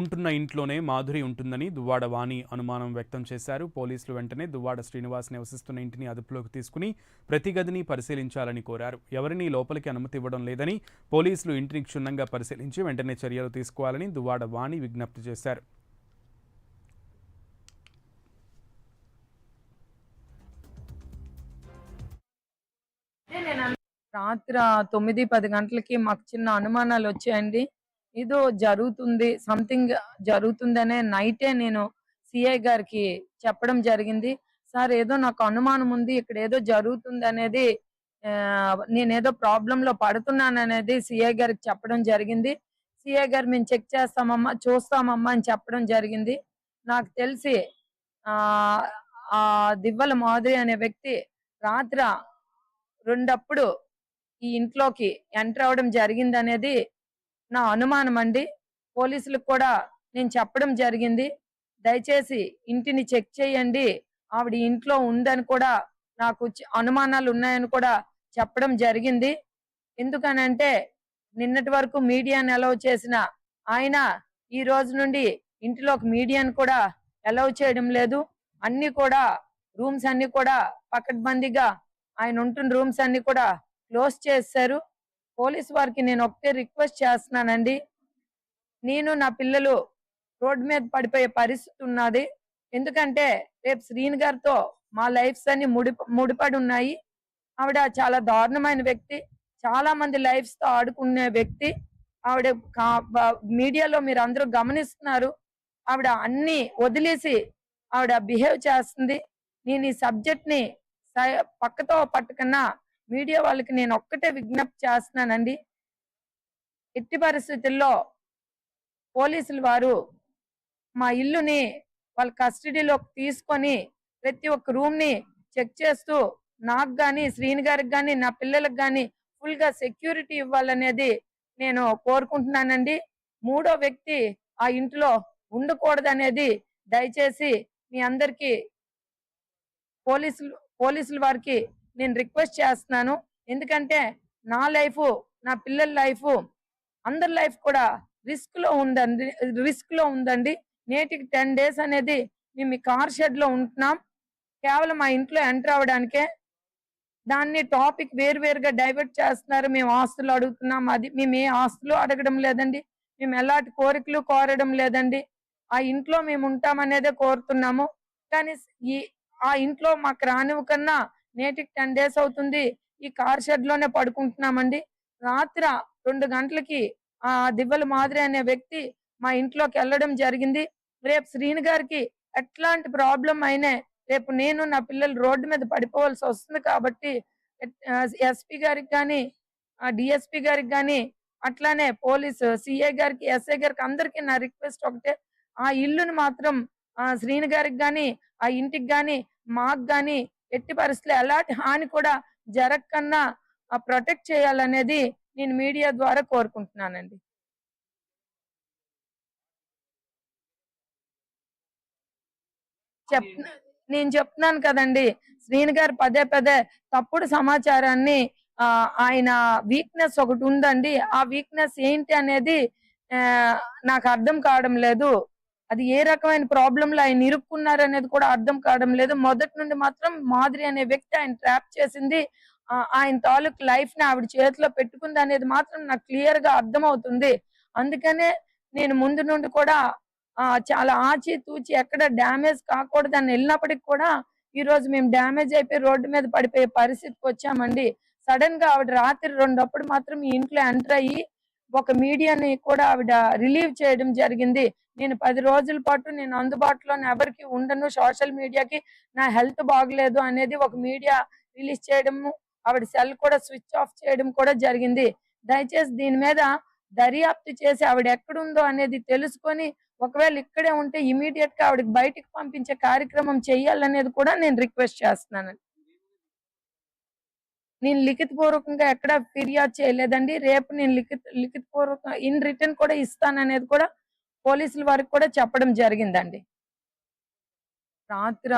ఉంటున్న ఇంట్లోనే మాధురి ఉంటుందని దువ్వాడ వాణి అనుమానం వ్యక్తం చేశారు. పోలీసులు వెంటనే దువ్వాడ శ్రీనివాస్ నివసిస్తున్న ఇంటిని అదుపులోకి తీసుకుని ప్రతి గదిని పరిశీలించాలని కోరారు. ఎవరిని లోపలికి అనుమతి ఇవ్వడం లేదని పోలీసులు ఇంటిని క్షుణ్ణంగా పరిశీలించి వెంటనే చర్యలు తీసుకోవాలని దువ్వాడ వాణి విజ్ఞప్తి చేశారు. రాత్రి తొమ్మిది పది గంటలకి మాకు చిన్న అనుమానాలు వచ్చాయండి. ఏదో జరుగుతుంది సంథింగ్ జరుగుతుందనే నైటే నేను సిఐ గారికి చెప్పడం జరిగింది. సార్ ఏదో నాకు అనుమానం ఉంది ఇక్కడ ఏదో జరుగుతుంది అనేది నేనేదో ప్రాబ్లంలో పడుతున్నాను అనేది సిఐ గారికి చెప్పడం జరిగింది. సిఐ గారు మేము చెక్ చేస్తామమ్మా చూస్తామమ్మా అని చెప్పడం జరిగింది. నాకు తెలిసి ఆ దివ్వల మాధురి అనే వ్యక్తి రాత్ర రెండప్పుడు ఈ ఇంట్లోకి ఎంటర్ అవడం జరిగింది అనేది నా అనుమానం అండి. పోలీసులకు కూడా నేను చెప్పడం జరిగింది. దయచేసి ఇంటిని చెక్ చేయండి. ఆవిడ ఇంట్లో ఉందని కూడా నాకు అనుమానాలు ఉన్నాయని కూడా చెప్పడం జరిగింది. ఎందుకనంటే నిన్నటి వరకు మీడియాని అలౌ చేసిన ఆయన ఈ రోజు నుండి ఇంటిలోకి మీడియాని కూడా అలౌ చేయడం లేదు. అన్ని కూడా రూమ్స్ అన్ని కూడా పకడ్బందీగా ఆయన ఉంటున్న రూమ్స్ అన్ని కూడా క్లోజ్ చేశారు. పోలీస్ వారికి నేను ఒకటే రిక్వెస్ట్ చేస్తున్నానండి. నేను నా పిల్లలు రోడ్ మీద పడిపోయే పరిస్థితి ఉన్నది. ఎందుకంటే రేపు శ్రీని గారితో మా లైఫ్స్ అన్ని ముడి ముడిపడి ఉన్నాయి. ఆవిడ చాలా దారుణమైన వ్యక్తి. చాలా మంది లైఫ్స్తో ఆడుకునే వ్యక్తి. ఆవిడ కా- మీడియాలో మీరు అందరూ గమనిస్తున్నారు. ఆవిడ అన్ని వదిలేసి ఆవిడ బిహేవ్ చేస్తుంది. నేను ఈ సబ్జెక్ట్ని సై- పక్కతో పట్టుకున్నా మీడియా వాళ్ళకి నేను ఒక్కటే విజ్ఞప్తి చేస్తున్నానండి. ఎట్టి పరిస్థితుల్లో పోలీసులు వారు మా ఇల్లుని వాళ్ళ కస్టడీలోకి తీసుకొని ప్రతి ఒక్క రూమ్ని చెక్ చేస్తూ నాకు కానీ శ్రీని గారికి కానీ నా పిల్లలకు కానీ ఫుల్గా సెక్యూరిటీ ఇవ్వాలనేది నేను కోరుకుంటున్నానండి. మూడో వ్యక్తి ఆ ఇంట్లో ఉండకూడదనేది దయచేసి మీ అందరికీ పోలీసులు పోలీసుల వారికి నేను రిక్వెస్ట్ చేస్తున్నాను. ఎందుకంటే నా లైఫ్ నా పిల్లల లైఫ్ అందరి లైఫ్ కూడా రిస్క్లో ఉందండి రిస్క్లో ఉందండి. నేటికి టెన్ డేస్ అనేది మేము ఈ కార్ షెడ్లో ఉంటున్నాం. కేవలం మా ఇంట్లో ఎంటర్ అవ్వడానికే. దాన్ని టాపిక్ వేరువేరుగా డైవర్ట్ చేస్తున్నారు. మేము ఆస్తులు అడుగుతున్నాం. అది మేము ఏ ఆస్తులు అడగడం లేదండి. మేము ఎలాంటి కోరికలు కోరడం లేదండి. ఆ ఇంట్లో మేము ఉంటామనేదే కోరుతున్నాము. కానీ ఈ ఆ ఇంట్లో మాకు రానివ్వకన్నా నేటికి టెన్ డేస్ అవుతుంది. ఈ కార్ షెడ్లోనే పడుకుంటున్నామండి. రాత్ర రెండు గంటలకి ఆ దివ్వల మాదిరి అనే వ్యక్తి మా ఇంట్లోకి వెళ్ళడం జరిగింది. రేపు శ్రీని గారికి ఎట్లాంటి ప్రాబ్లం అయినా రేపు నేను నా పిల్లలు రోడ్డు మీద పడిపోవాల్సి వస్తుంది కాబట్టి ఎస్పీ గారికి కానీ డిఎస్పీ గారికి కానీ అట్లానే పోలీసు సిఐ గారికి ఎస్ఐ గారికి అందరికి నా రిక్వెస్ట్ ఒకటే. ఆ ఇల్లుని మాత్రం ఆ శ్రీని గారికి కానీ ఆ ఇంటికి కానీ మాకు కానీ ఎట్టి పరిస్థితుల్లో ఎలాంటి హాని కూడా జరగకన్నా ప్రొటెక్ట్ చేయాలనేది నేను మీడియా ద్వారా కోరుకుంటున్నానండి. చెప్ నేను చెప్తున్నాను కదండి శ్రీని గారు పదే పదే తప్పుడు సమాచారాన్ని ఆయన వీక్నెస్ ఒకటి ఉందండి ఆ వీక్నెస్ ఏంటి అనేది నాకు అర్థం కావడం లేదు. అది ఏ రకమైన ప్రాబ్లంలో ఆయన ఇరుక్కున్నారు అనేది కూడా అర్థం కావడం లేదు. మొదటి నుండి మాత్రం మాదిరి అనే వ్యక్తి ఆయన ట్రాప్ చేసింది. ఆ, ఆయన తాలూకు లైఫ్ని ఆవిడ చేతిలో పెట్టుకుంది అనేది మాత్రం నాకు క్లియర్గా అర్థం అవుతుంది అందుకనే నేను ముందు నుండి కూడా ఆ చాలా ఆచి తూచి ఎక్కడ డ్యామేజ్ కాకూడదు అని వెళ్ళినప్పటికి కూడా ఈ రోజు మేము డ్యామేజ్ అయిపోయి రోడ్డు మీద పడిపోయే పరిస్థితికి వచ్చామండి. సడన్గా ఆవిడ రాత్రి రెండప్పుడు మాత్రం ఈ ఇంట్లో ఎంటర్ అయ్యి ఒక మీడియాని కూడా ఆవిడ రిలీవ్ చేయడం జరిగింది. నేను పది రోజుల పాటు నేను అందుబాటులో ఎవరికి ఉండను. సోషల్ మీడియాకి నా హెల్త్ బాగలేదు అనేది ఒక మీడియా రిలీజ్ చేయడము ఆవిడ సెల్ కూడా స్విచ్ ఆఫ్ చేయడం కూడా జరిగింది. దయచేసి దీని మీద దర్యాప్తు చేసి ఆవిడ ఎక్కడుందో అనేది తెలుసుకొని ఒకవేళ ఇక్కడే ఉంటే ఇమీడియట్గా ఆవిడకి బయటికి పంపించే కార్యక్రమం చేయాలనేది కూడా నేను రిక్వెస్ట్ చేస్తున్నాను. నేను లిఖిత పూర్వకంగా ఎక్కడ ఫిర్యాదు చేయలేదండి. రేపు నేను లిఖిత లిఖిత పూర్వక ఇన్ రిటర్న్ కూడా ఇస్తాననేది కూడా పోలీసుల వారికి కూడా చెప్పడం జరిగిందండి. రాత్రి